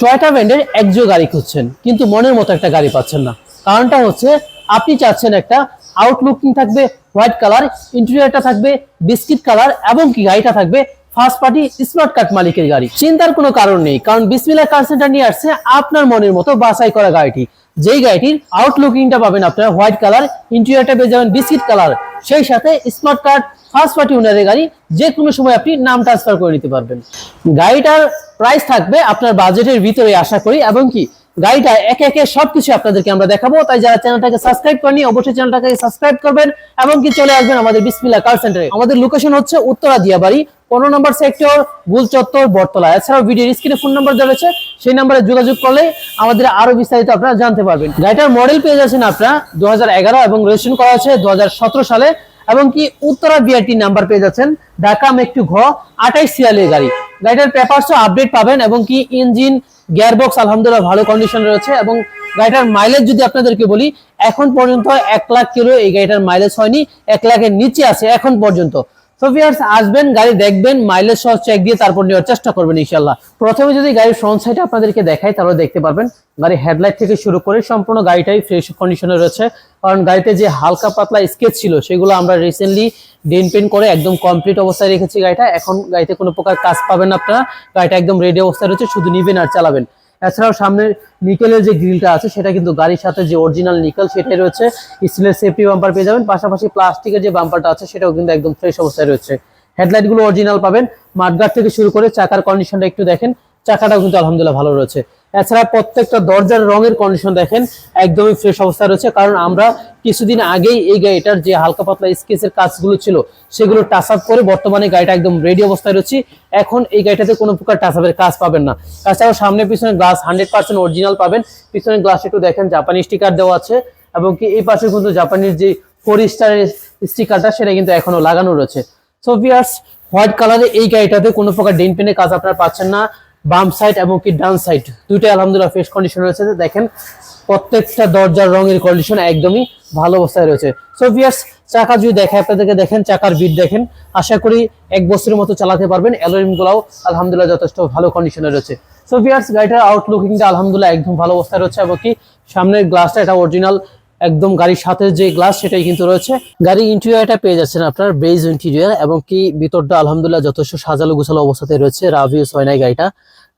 Toyota ব্র্যান্ডের একজো গাড়ি খুঁজছেন, কিন্তু মনের মতো একটা গাড়ি পাচ্ছেন না। কারণটা হচ্ছে, আপনি চাচ্ছেন একটা আউটলুকিং থাকবে হোয়াইট কালার ইন্টেরিয়রটা থাকবে বিস্কিট কালার এবং কি গাড়িটা থাকবে ফার্স্ট পার্টি স্মার্ট কার্ড মালিকের গাড়ি। চিন্তার কোনো কারণ নেই, কারণ বিসমিল্লা কার সেন্টার নিয়ে আসছে আপনার মনের মতো বাছাই করা গাড়িটি। যেই গাড়িটির আউটলুকিংটা পাবেন আপনারা হোয়াইট কালার ইন্টেরিয়রটা পেয়ে যাবেন বিস্কিট কালার সেই সাথে স্মার্ট কার্ড ফার্স্ট পার্টি ওনারের গাড়ি যে কোনো সময় আপনি নাম ট্রান্সফার করে নিতে পারবেন। গাড়িটার প্রাইস থাকবে আপনার বাজেটের ভিতরে আশা করি, এবং কি, গাড়িটা একে একে সবকিছু আপনাদেরকে আমরা দেখাবো। তাই যারা চ্যানেলটাকে সাবস্ক্রাইব করেনি অবশ্যই চ্যানেলটাকে সাবস্ক্রাইব করবেন, এবং কি চলে আসবেন আমাদের বিসমিল্লা কার সেন্টারে আমাদের লোকেশন হচ্ছে উত্তরা দিয়াবাড়ি, পনেরো নম্বর সেক্টর গুল চত্বর, বটতলা। এছাড়াও ভিডিওর স্ক্রিনে ফোন নাম্বার দেওয়া রয়েছে, সেই নাম্বারে যোগাযোগ করলে আমাদের আরও বিস্তারিত আপনারা জানতে পারবেন। গাড়িটার মডেল পেয়ে যাচ্ছেন আপনারা দু হাজার এগারো এবং রেজিস্ট্রেশন করা আছে দু হাজার সতেরো সালে। এবং কি উত্তরা বিআরটি নাম্বার পেয়ে যাচ্ছেন। ঢাকা মেকটু ঘ, আঠাইশ সিয়ালের গাড়ি। গাড়িটার পেপারসও আপডেট পাবেন এবং কি ইঞ্জিন গিয়ারবক্স আলহামদুলিল্লাহ ভালো কন্ডিশনে রয়েছে এবং গাড়িটার মাইলেজ যদি আপনাদেরকে বলি, এখন পর্যন্ত এক লাখ কিলো এই গাড়িটার মাইলেজ হয়নি, এক লাখের নিচে আছে এখন পর্যন্ত। তো আসবেন, গাড়ি দেখবেন মাইলেজ সহ চেক দিয়ে তারপর নেওয়ার চেষ্টা করবেন ইনশাল্লাহ প্রথমে যদি গাড়ির ফ্রন্ট সাইড আপনাদেরকে দেখাই, তাহলে দেখতে পারবেন গাড়ির হেডলাইট থেকে শুরু করে সম্পূর্ণ গাড়িটাই ফ্রেশ কন্ডিশনে রয়েছে। কারণ গাড়িতে যে হালকা পাতলা স্কেচ ছিল, সেগুলো আমরা রিসেন্টলি ডেন পেন করে একদম কমপ্লিট অবস্থায় রেখেছি গাড়িটা। এখন গাড়িতে কোনো প্রকার কাজ পাবেন আপনারা। গাড়িটা একদম রেডি অবস্থায় রয়েছে, শুধু নিবেন আর চালাবেন। এছাড়াও সামনে নিকেলের যে গ্রিলটা আছে, সেটা কিন্তু গাড়ির সাথে যে অরিজিনাল নিকেল, সেটাই রয়েছে। স্টিলের সেফটি বাম্পার পেয়ে যাবেন। পাশাপাশি প্লাস্টিকের যে বাম্পারটা আছে, সেটাও কিন্তু একদম ফ্রেশ অবস্থায় রয়েছে। হেডলাইটগুলো অরিজিনাল পাবেন। মাঠগার্ড থেকে শুরু করে চাকার কন্ডিশনটা একটু দেখেন। চাকাটাও কিন্তু আলহামদুলিল্লাহ ভালো রয়েছে। এছাড়া প্রত্যেকটা দরজার রঙের কন্ডিশন দেখেন, একদমই ফ্রেশ অবস্থায় রয়েছে। কারণ আমরা কিছুদিন আগেই এই গাড়িটার যে হালকা পাতলা স্কেচের কাজগুলো ছিল, সেগুলো টাচ আপ করে বর্তমানে গাড়িটা একদম রেডি অবস্থায় রয়েছে। এখন এই গাড়িটাতে কোনো প্রকার টাচ আপের কাজ পাবেন না। তাছাড়াও সামনে পিছনে গ্লাস হান্ড্রেড পার্সেন্ট অরিজিনাল পাবেন। পিছনে গ্লাস একটু দেখেন জাপানি স্টিকার দেওয়া আছে এবং কি এই পাশে কিন্তু জাপানির যে ফোর স্টারের স্টিকারটা সেটা কিন্তু এখনও লাগানো রয়েছে। সো ভিয়ার্স হোয়াইট কালারের এই গাড়িটাতে কোনো প্রকার ডেন পেনের কাজ আপনারা পাচ্ছেন না। বাম সাইড এবং কি ডান সাইড দুইটাই আলহামদুলিল্লাহ ফ্রেশ কন্ডিশন রয়েছে। দেখেন, প্রত্যেকটা দরজার রঙের কন্ডিশন একদমই ভালো অবস্থায় রয়েছে। সো ভিয়ার্স চাকা যদি দেখে আপনাদেরকে দেখেন, চাকার বিট দেখেন, আশা করি এক বছরের মতো চালাতে পারবেন। অ্যালোরিম গুলাও আলহামদুলিল্লাহ যথেষ্ট ভালো কন্ডিশনে রয়েছে। সো ভিয়ার্স গাড়িটার আউটলুকিংটা আলহামদুলিল্লাহ একদম ভালো অবস্থায় রয়েছে এবং কি সামনের গ্লাসটা এটা অরিজিনাল একদম গাড়ির সাথে যে গ্লাস সেটাই কিন্তু রয়েছে। গাড়ি ইন্টেরিয়ারটা পেয়ে যাচ্ছেন আপনার বেজ ইন্টেরিয়ার এবং কি ভিতরটা আলহামদুলিল্লাহ যথেষ্ট সাজালো গোছালো অবস্থাতে রয়েছে। রাভিউস হয় নাই গাড়িটা।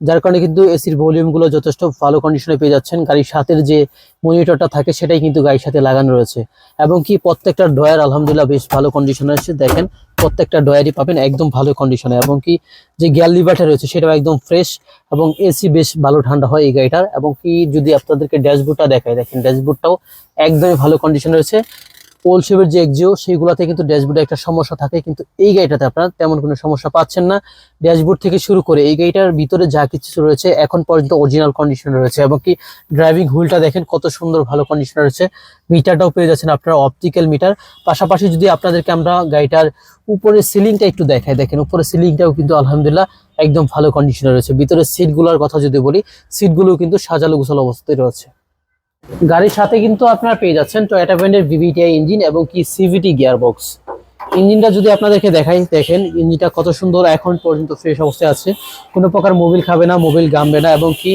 যার কারণে কিন্তু এসির ভলিউমগুলো যথেষ্ট ভালো কন্ডিশনে পেয়ে যাচ্ছেন। গাড়ির সাথে যে মনিটরটা থাকে, সেটাই কিন্তু গাড়ির সাথে লাগানো রয়েছে। এবং কি প্রত্যেকটা ডয়ার আলহামদুলিল্লাহ বেশ ভালো কন্ডিশনে আছে। দেখেন, প্রত্যেকটা ডয়ারই পাবেন একদম ভালো কন্ডিশনে এবং কি যে গ্যাল লিভারটা রয়েছে, সেটাও একদম ফ্রেশ এবং এসি বেশ ভালো ঠান্ডা হয় এই গাড়িটার। এবং কি যদি আপনাদেরকে ড্যাশবোর্ডটা দেখায় দেখেন ড্যাশবোর্ডটাও একদমই ভালো কন্ডিশনে রয়েছে। পোল শেপের যে এক্সিও সেইগুলোতে কিন্তু ড্যাশবোর্ডে একটা সমস্যা থাকে। কিন্তু এই গাড়িটাতে আপনারা তেমন কোনো সমস্যা পাচ্ছেন না। ড্যাশবোর্ড থেকে শুরু করে এই গাড়িটার ভিতরে যা কিছু রয়েছে, এখন পর্যন্ত অরিজিনাল কন্ডিশনে রয়েছে এবং কি ড্রাইভিং হুইলটা দেখেন কত সুন্দর ভালো কন্ডিশনে রয়েছে। মিটারটাও পেয়ে যাচ্ছেন আপনারা অপটিক্যাল মিটার পাশাপাশি যদি আপনাদেরকে আমরা গাড়িটার উপরে সিলিংটা একটু দেখাই, দেখেন উপরে সিলিংটাও কিন্তু আলহামদুলিল্লাহ একদম ভালো কন্ডিশনে রয়েছে। ভিতরে সিটগুলোর কথা যদি বলি সিটগুলো কিন্তু সাজালো গোছালো অবস্থায় রয়েছে। গাড়ির সাথে কিন্তু আপনারা পেয়ে যাচ্ছেন টয়োটা ব্র্যান্ডের ভিভিটিআই ইঞ্জিন এবং কি সিভিটি গিয়ারবক্স ইঞ্জিনটা যদি আপনাদেরকে দেখাই, দেখেন, ইঞ্জিনটা কত সুন্দর, এখন পর্যন্ত ফ্রেশ অবস্থায় আছে। কোনো প্রকার মোবিল খাবে না, মোবিল গামবে না এবং কি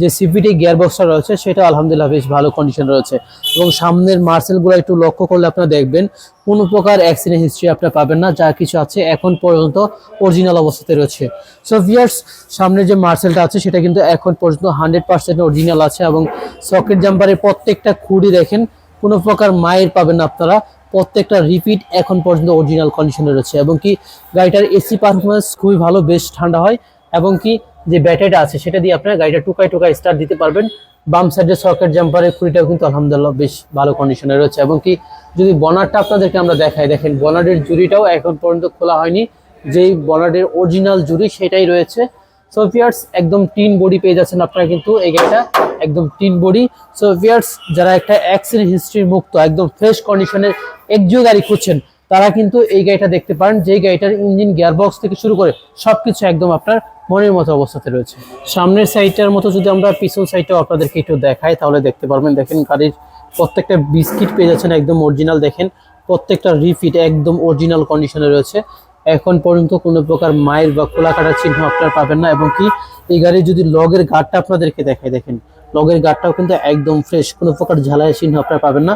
যে সিভিটি গিয়ারবক্সটা রয়েছে, সেটা আলহামদুলিল্লাহ বেশ ভালো কন্ডিশন রয়েছে। এবং সামনের মার্সেলগুলো একটু লক্ষ্য করলে আপনারা দেখবেন, কোনো প্রকার অ্যাক্সিডেন্ট হিস্ট্রি আপনারা পাবেন না, যা কিছু আছে এখন পর্যন্ত অরিজিনাল অবস্থাতে রয়েছে। সো ভিয়ার্স সামনের যে মার্সেলটা আছে, সেটা কিন্তু এখন পর্যন্ত হান্ড্রেড পার্সেন্ট অরিজিনাল আছে এবং সকেট জাম্পারের প্রত্যেকটা খুঁড়ি দেখেন, কোনো প্রকার মায়ের পাবেন না আপনারা। প্রত্যেকটা রিপিট এখন পর্যন্ত অরিজিনাল কন্ডিশনে রয়েছে। এবং কি গাড়িটার এসি পারফরমেন্স খুবই ভালো, বেশ ঠান্ডা হয়। এবং কি যে ব্যাটারিটা আছে, সেটা দিয়ে আপনারা গাড়িটা টুকায় টুকায় স্টার্ট দিতে পারবেন। বাম সাইডে সকেট জাম্পারের খুঁড়িটাও কিন্তু আলহামদুলিল্লাহ বেশ ভালো কন্ডিশনে রয়েছে। এবং কি, যদি বনারটা আপনাদেরকে আমরা দেখাই, দেখেন বনারের জুড়িটাও এখন পর্যন্ত খোলা হয়নি। যেই বনারের অরিজিনাল জুড়ি, সেটাই রয়েছে। সো ভিয়ার্স একদম টিন বডি পেয়ে যাচ্ছেন আপনারা কিন্তু এই গাড়িটা, একদম টিন বডি। সো ভিয়ার্স যারা একটা অ্যাক্সিডেন্ট হিস্ট্রি মুক্ত, একদম ফ্রেশ কন্ডিশনের একজিও গাড়ি খুঁজছেন তারা কিন্তু এই গাড়িটা দেখতে পারেন যে গাড়িটার ইঞ্জিন, গিয়ারবক্স থেকে শুরু করে সবকিছু একদম আপনার মনের মতো অবস্থাতে রয়েছে। সামনের সাইডটার মতো যদি আমরা পিছন সাইডটাও আপনাদেরকে একটু দেখাই, তাহলে দেখতে পারবেন, দেখেন গাড়ির প্রত্যেকটা বিস্কিট পেয়ে যাচ্ছেন, একদম অরিজিনাল দেখেন। প্রত্যেকটা রিফিট একদম অরিজিনাল কন্ডিশনে রয়েছে। এখন পর্যন্ত কোনো প্রকার মায়ের বা খোলা কাটার চিহ্ন আপনারা পাবেন না। এবং কি, এই গাড়ির যদি লগের গার্ডটা আপনাদেরকে দেখায় দেখেন, লগের গার্ডটাও কিন্তু একদম ফ্রেশ কোনো প্রকার ঝালাই চিহ্ন আপনারা পাবেন না।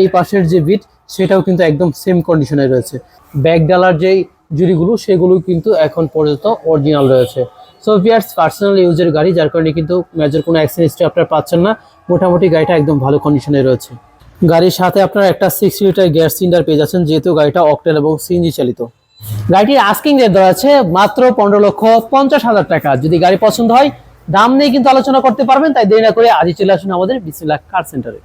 এই পাশের যে বিট সেটাও কিন্তু একদম সেম কন্ডিশনে রয়েছে। ব্যাগ ডালার যেই জুড়িগুলো, সেগুলো কিন্তু এখন পর্যন্ত অরিজিনাল রয়েছে। সো ভিয়ার্স পার্সোনাল ইউজের গাড়ি, যার কারণে কিন্তু মেজর কোনো অ্যাক্সিডেন্ট আপনারা পাচ্ছেন না। মোটামুটি গাড়িটা একদম ভালো কন্ডিশনে রয়েছে। গাড়ির সাথে আপনারা একটা সিক্স লিটার গ্যাস সিলিন্ডার পেয়ে যাচ্ছেন, যেহেতু গাড়িটা অকটেল এবং সিএনজি চালিত। গাড়িটির আস্কিং রেট দেওয়া আছে মাত্র পনেরো লক্ষ পঞ্চাশ হাজার টাকা। যদি গাড়ি পছন্দ হয়, দাম নিয়ে কিন্তু আলোচনা করতে পারবেন, তাই দেরি না করে আজই চলে আসুন আমাদের বিসমিল্লা কার সেন্টারে